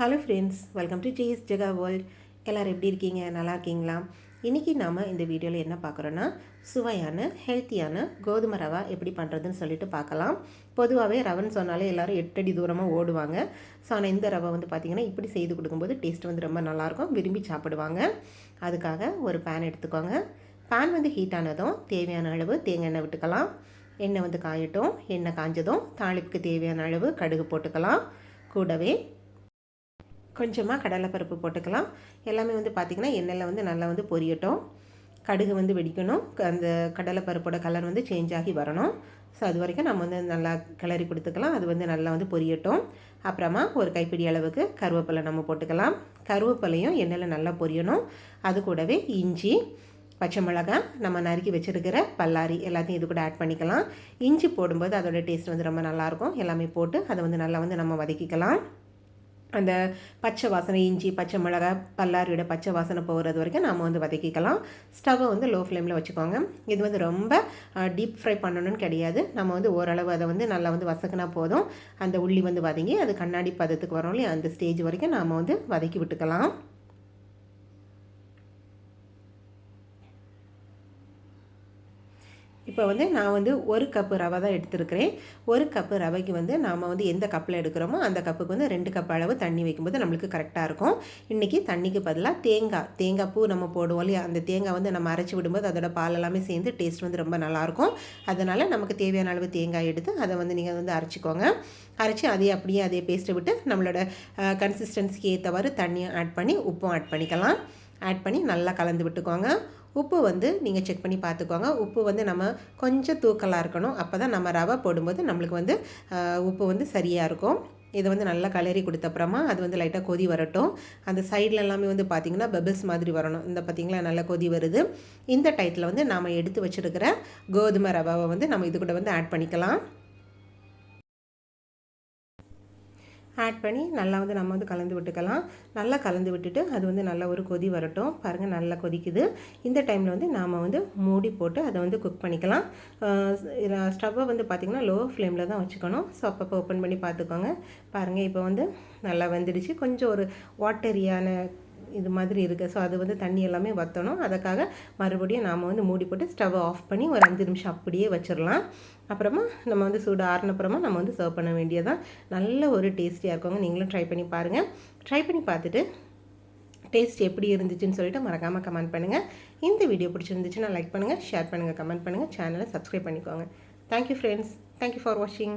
Hello friends welcome to Jes Jega world எல்லோரும் எப்படி இருக்கீங்க? நல்லா இருக்கீங்களா? இன்றைக்கி நாம் இந்த வீடியோவில் என்ன பார்க்குறோன்னா சுவையான ஹெல்த்தியான கோதுமை ரவா எப்படி பண்ணுறதுன்னு சொல்லிட்டு பார்க்கலாம். பொதுவாகவே ரவன்னு சொன்னாலே எல்லோரும் எட்டடி தூரமாக ஓடுவாங்க. ஸோ ஆனால் இந்த ரவை வந்து பார்த்திங்கன்னா இப்படி செய்து கொடுக்கும்போது டேஸ்ட் வந்து ரொம்ப நல்லாயிருக்கும் விரும்பி சாப்பிடுவாங்க. அதுக்காக ஒரு பேன் எடுத்துக்கோங்க. பேன் வந்து ஹீட் ஆனதும் தேவையான அளவு தேங்காய் எண்ணெய் விட்டுக்கலாம். எண்ணெய் வந்து காயட்டும். எண்ணெய் காஞ்சதும் தாளிப்புக்கு தேவையான அளவு கடுகு போட்டுக்கலாம். கூடவே கொஞ்சமாக கடலைப்பருப்பு போட்டுக்கலாம். எல்லாமே வந்து பார்த்திங்கன்னா எண்ணெயில் வந்து நல்லா வந்து பொரியட்டும். கடுகு வந்து வெடிக்கணும். அந்த கடலைப்பருப்போட கலர் வந்து சேஞ்ச் ஆகி வரணும். ஸோ அது வரைக்கும் நம்ம வந்து நல்லா கிளறி கொடுத்துக்கலாம். அது வந்து நல்லா வந்து பொரியட்டும். அப்புறமா ஒரு கைப்பிடி அளவுக்கு கருவேப்பிலை நம்ம போட்டுக்கலாம். கருவேப்பிலையும் எண்ணெயில் நல்லா பொரியணும். அது கூடவே இஞ்சி பச்சை மிளகாய் நம்ம நறுக்கி வச்சுருக்கிற பல்லாரி எல்லாத்தையும் இது கூட ஆட் பண்ணிக்கலாம். இஞ்சி போடும்போது அதோடய டேஸ்ட் வந்து ரொம்ப நல்லாயிருக்கும் எல்லாமே போட்டு அதை வந்து நல்லா வந்து நம்ம வதக்கிக்கலாம். அந்த பச்சை வாசனை இஞ்சி பச்சை மிளகா பல்லாரியோட பச்சை வாசனை போகிறது வரைக்கும் நம்ம வந்து வதக்கிக்கலாம். ஸ்டவ்வை வந்து லோ ஃப்ளேமில் வச்சுக்கோங்க. இது வந்து ரொம்ப டீப் ஃப்ரை பண்ணணும்னு கிடையாது. நம்ம வந்து ஓரளவு அதை வந்து நல்லா வந்து வசக்கினா போதும். அந்த உள்ளி வந்து வதங்கி அது கண்ணாடி பதத்துக்கு வரும் இல்லையா? அந்த ஸ்டேஜ் வரைக்கும் நாம் வந்து வதக்கி விட்டுக்கலாம். இப்போ வந்து நான் வந்து ஒரு கப்பு ரவை தான் எடுத்துருக்கிறேன். ஒரு கப்பு ரவைக்கு வந்து நாம் வந்து எந்த கப்பில் எடுக்கிறோமோ அந்த கப்புக்கு வந்து ரெண்டு கப் அளவு தண்ணி வைக்கும்போது நம்மளுக்கு கரெக்டாக இருக்கும். இன்றைக்கி தண்ணிக்கு பதிலாக தேங்காய் தேங்காய் பூ நம்ம போடுவோம் இல்லையா? அந்த தேங்காய் வந்து நம்ம அரைச்சி விடும்போது அதோட பால் எல்லாமே சேர்ந்து டேஸ்ட் வந்து ரொம்ப நல்லாயிருக்கும் அதனால் நமக்கு தேவையான அளவு தேங்காய் எடுத்து அதை வந்து நீங்கள் வந்து அரைச்சிக்கோங்க. அரைச்சி அதே அப்படியே அதே பேஸ்ட்டை விட்டு நம்மளோட கன்சிஸ்டன்சிக்கு ஏற்றவாறு தண்ணியும் ஆட் பண்ணி உப்பும் ஆட் பண்ணிக்கலாம். ஆட் பண்ணி நல்லா கலந்து விட்டுக்கோங்க. உப்பு வந்து நீங்கள் செக் பண்ணி பார்த்துக்கோங்க. உப்பு வந்து நம்ம கொஞ்சம் தூக்கலாக இருக்கணும். அப்போ தான் நம்ம ரவை போடும்போது நம்மளுக்கு வந்து உப்பு வந்து சரியாக இருக்கும். இதை வந்து நல்லா கலரி கொடுத்தப்புறமா அது வந்து லைட்டாக கொதி வரட்டும். அந்த சைடில் எல்லாமே வந்து பார்த்திங்கன்னா பபிள்ஸ் மாதிரி வரணும். இந்த பார்த்திங்களா நல்லா கொதி வருது. இந்த டைத்தில் வந்து நாம் எடுத்து வச்சுருக்கிற கோதுமை ரவாவை வந்து நம்ம இது கூட வந்து ஆட் பண்ணிக்கலாம். ஆட் பண்ணி நல்லா வந்து நம்ம வந்து கலந்து விட்டுக்கலாம். நல்லா கலந்து விட்டுட்டு அது வந்து நல்லா ஒரு கொதி வரட்டும். பாருங்கள் நல்லா கொதிக்குது. இந்த டைமில் வந்து நாம் வந்து மூடி போட்டு அதை வந்து குக் பண்ணிக்கலாம். ஸ்டவ்வை வந்து பார்த்திங்கன்னா லோ ஃப்ளேமில் தான் வச்சுக்கணும். ஸோ அப்பப்போ ஓப்பன் பண்ணி பார்த்துக்கோங்க. பாருங்கள் இப்போ வந்து நல்லா வந்துடுச்சு. கொஞ்சம் ஒரு வாட்டரியான இது மாதிரி இருக்குது ஸோ அது வந்து தண்ணி எல்லாமே வற்றணும் அதுக்காக மறுபடியும் நாம் வந்து மூடி போட்டு ஸ்டவ் ஆஃப் பண்ணி ஒரு அஞ்சு நிமிஷம் அப்படியே வச்சிடலாம் அப்புறமா நம்ம வந்து சூடு ஆறினப்புறமா நம்ம வந்து சர்வ் பண்ண வேண்டியதான் நல்ல ஒரு டேஸ்டியாக இருக்கவங்க நீங்களும் ட்ரை பண்ணி பாருங்கள் ட்ரை பண்ணி பார்த்துட்டு டேஸ்ட் எப்படி இருந்துச்சுன்னு சொல்லிட்டு மறக்காமல் கமெண்ட் பண்ணுங்கள் இந்த வீடியோ பிடிச்சிருந்துச்சுன்னா லைக் பண்ணுங்கள் ஷேர் பண்ணுங்கள் கமெண்ட் பண்ணுங்கள் சேனலை சப்ஸ்கிரைப் பண்ணிக்கோங்க. தேங்க்யூ ஃப்ரெண்ட்ஸ் தேங்க்யூ ஃபார் வாட்சிங்